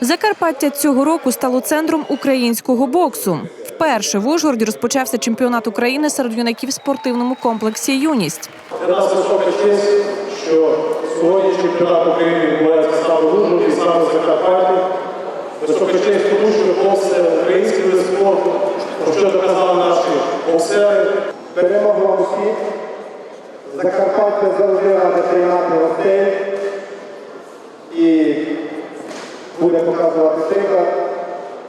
Закарпаття цього року стало центром українського боксу. Вперше в Ужгороді розпочався чемпіонат України серед юнаків в спортивному комплексі Юність. Для нас висока честь, що сьогодні чемпіонат України відбувається саме в Ужгороді, саме в Закарпатті. Висока честь тому, що бокс український вид спорту, про що доказали наші боксери. Перемогла усіх. Закарпаття завжди раде приймати гостей і буде показувати приклад,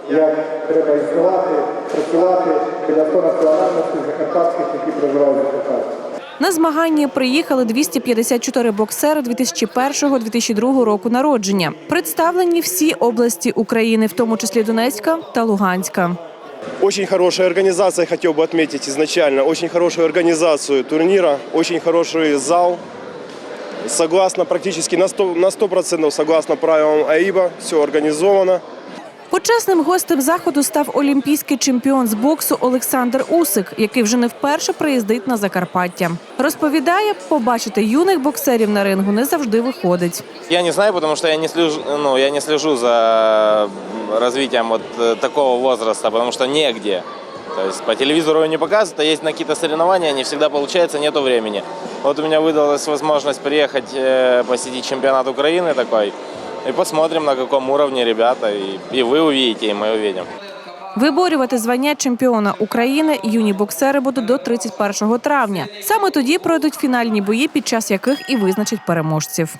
як треба існувати, працювати біля 100 національностей закарпатських, які проживають в Закарпатті. На змагання приїхали 254 боксери 2001-2002 року народження. Представлені всі області України, в тому числі Донецька та Луганська. Очень хорошая организация, хотел бы отметить изначально. Очень хорошую организацию турнира, очень хороший зал. Согласно практически на 100%, на 100% согласно правилам АИБа, все организовано. Почесним гостем заходу став олімпійський чемпіон з боксу Олександр Усик, який вже не вперше приїздить на Закарпаття. Розповідає, побачити юних боксерів на рингу не завжди виходить. Я не знаю, потому что я не слежу, ну, я не слежу за развитием вот э, такого возраста, потому что негде. То есть по телевизору его не показывают, а есть на какие-то соревнования, не всегда получается, нету времени. Вот у меня выдалась возможность приехать э, посетить чемпионат Украины такой, и посмотрим, на каком уровне ребята, и, и вы увидите, и мы увидим. Виборювати звання чемпіона України юні боксери будуть до 31 травня. Саме тоді пройдуть фінальні бої, під час яких і визначать переможців.